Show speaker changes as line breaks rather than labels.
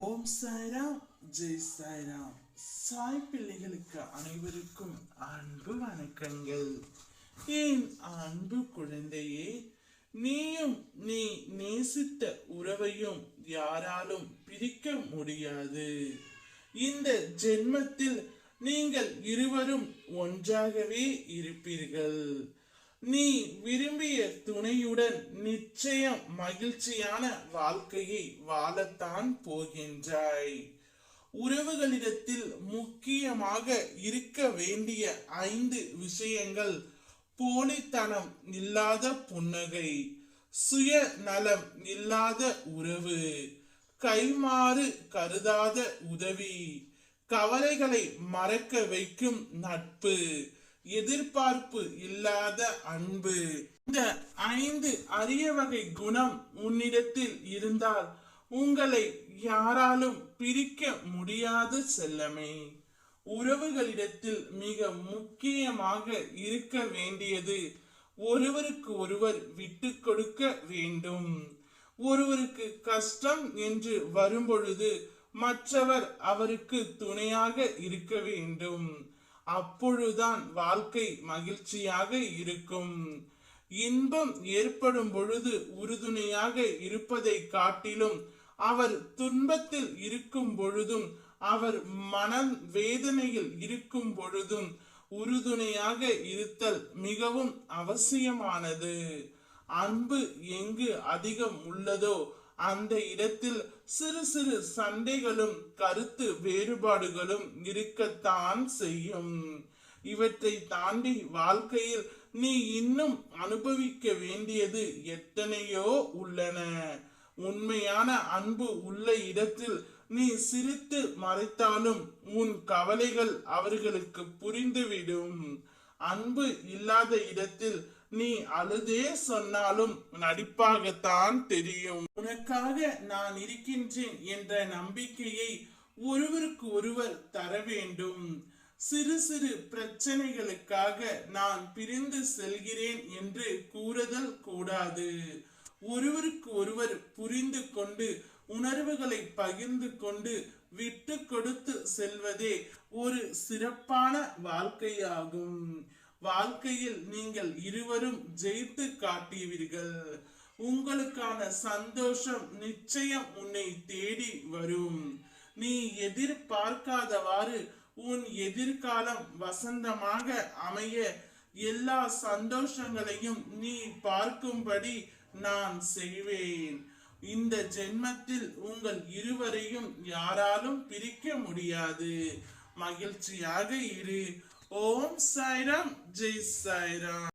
ஓம் சாய்ராம். ஜெய் சாய்ராம். சாய் பிள்ளைகளுக்கு அனைவருக்கும் அன்பு வணக்கங்கள். என் அன்பு குழந்தையே நீயும் நீ நேசித்த உறவையும் யாராலும் பிரிக்க முடியாது. இந்த ஜென்மத்தில் நீங்கள் இருவரும் ஒன்றாகவே இருப்பீர்கள். நீ விரும்பிய துணையுடன் நிச்சயம் மகிழ்ச்சியான வாழ்க்கையை வாழத்தான் போகின்றாய். உறவுகளிடத்தில் முக்கியமாக இருக்க வேண்டிய ஐந்து விஷயங்கள் போலித்தனம் இல்லாத புன்னகை சுயநலம் இல்லாத உறவு கைமாறு கருதாத உதவி கவலைகளை மறக்க வைக்கும் நட்பு எதிர்பார்ப்பு இல்லாத அன்பு. இந்த ஐந்து அரிய வகை குணம் உன்னிடத்தில் இருந்தால் உங்களை யாராலும் பிரிக்க முடியாது செல்லமே. உறவுகளிடத்தில் மிக முக்கியமாக இருக்க வேண்டியது ஒருவருக்கு ஒருவர் விட்டு கொடுக்க வேண்டும். ஒருவருக்கு கஷ்டம் என்று வரும்பொழுது மற்றவர் அவருக்கு துணையாக இருக்க வேண்டும். அப்பொழுதுதான் வாழ்க்கை மகிழ்ச்சியாக இருக்கும். இன்பம் ஏற்படும் பொழுது உறுதுணையாக இருப்பதை காட்டிலும் அவர் துன்பத்தில் இருக்கும் பொழுதும் அவர் மனம் வேதனையில் இருக்கும் பொழுதும் உறுதுணையாக இருத்தல் மிகவும் அவசியமானது. அன்பு எங்கு அதிகம் உள்ளதோ அந்த இடத்தில் சிறு சிறு சண்டைகளும் கருத்து வேறுபாடுகளும் இருக்கத்தான் செய்யும். இவற்றை தாண்டி வாழ்க்கையில் நீ இன்னும் அனுபவிக்க வேண்டியது எத்தனையோ உள்ளன. உண்மையான அன்பு உள்ள இடத்தில் நீ சிரித்து மறைத்தாலும் உன் கவலைகள் அவர்களுக்கு புரிந்துவிடும். அன்பு இல்லாத இடத்தில் நீ அழுதே சொன்னாலும் நடிப்பாகத்தான் தெரியும். உனக்காக நான் இருக்கின்றேன் என்ற நம்பிக்கையை ஒருவருக்கு ஒருவர் தர வேண்டும். சிறு சிறு பிரச்சனைகளுக்காக நான் பிரிந்து செல்கிறேன் என்று கூறுதல் கூடாது. ஒருவருக்கு ஒருவர் புரிந்து கொண்டு உணர்வுகளை பகிர்ந்து கொண்டு விட்டு கொடுத்து செல்வதே ஒரு சிறப்பான வாழ்க்கையாகும். வாழ்க்கையில் நீங்கள் இருவரும் ஜெயித்து காட்டுவீர்கள் உங்களுக்கான சந்தோஷம் நிச்சயம் உன்னை தேடி வரும். நீ எதிர்பார்க்காதவாறு உன் எதிர்காலம் வசந்தமாக அமைய எல்லா சந்தோஷங்களையும் நீ பார்க்கும்படி நான் செய்வேன். இந்த ஜென்மத்தில் உங்கள் இருவரையும் யாராலும் பிரிக்க முடியாது. மகிழ்ச்சியாக இரு. ஓம் சாய்ராம். ஜெய் சாய்ராம்.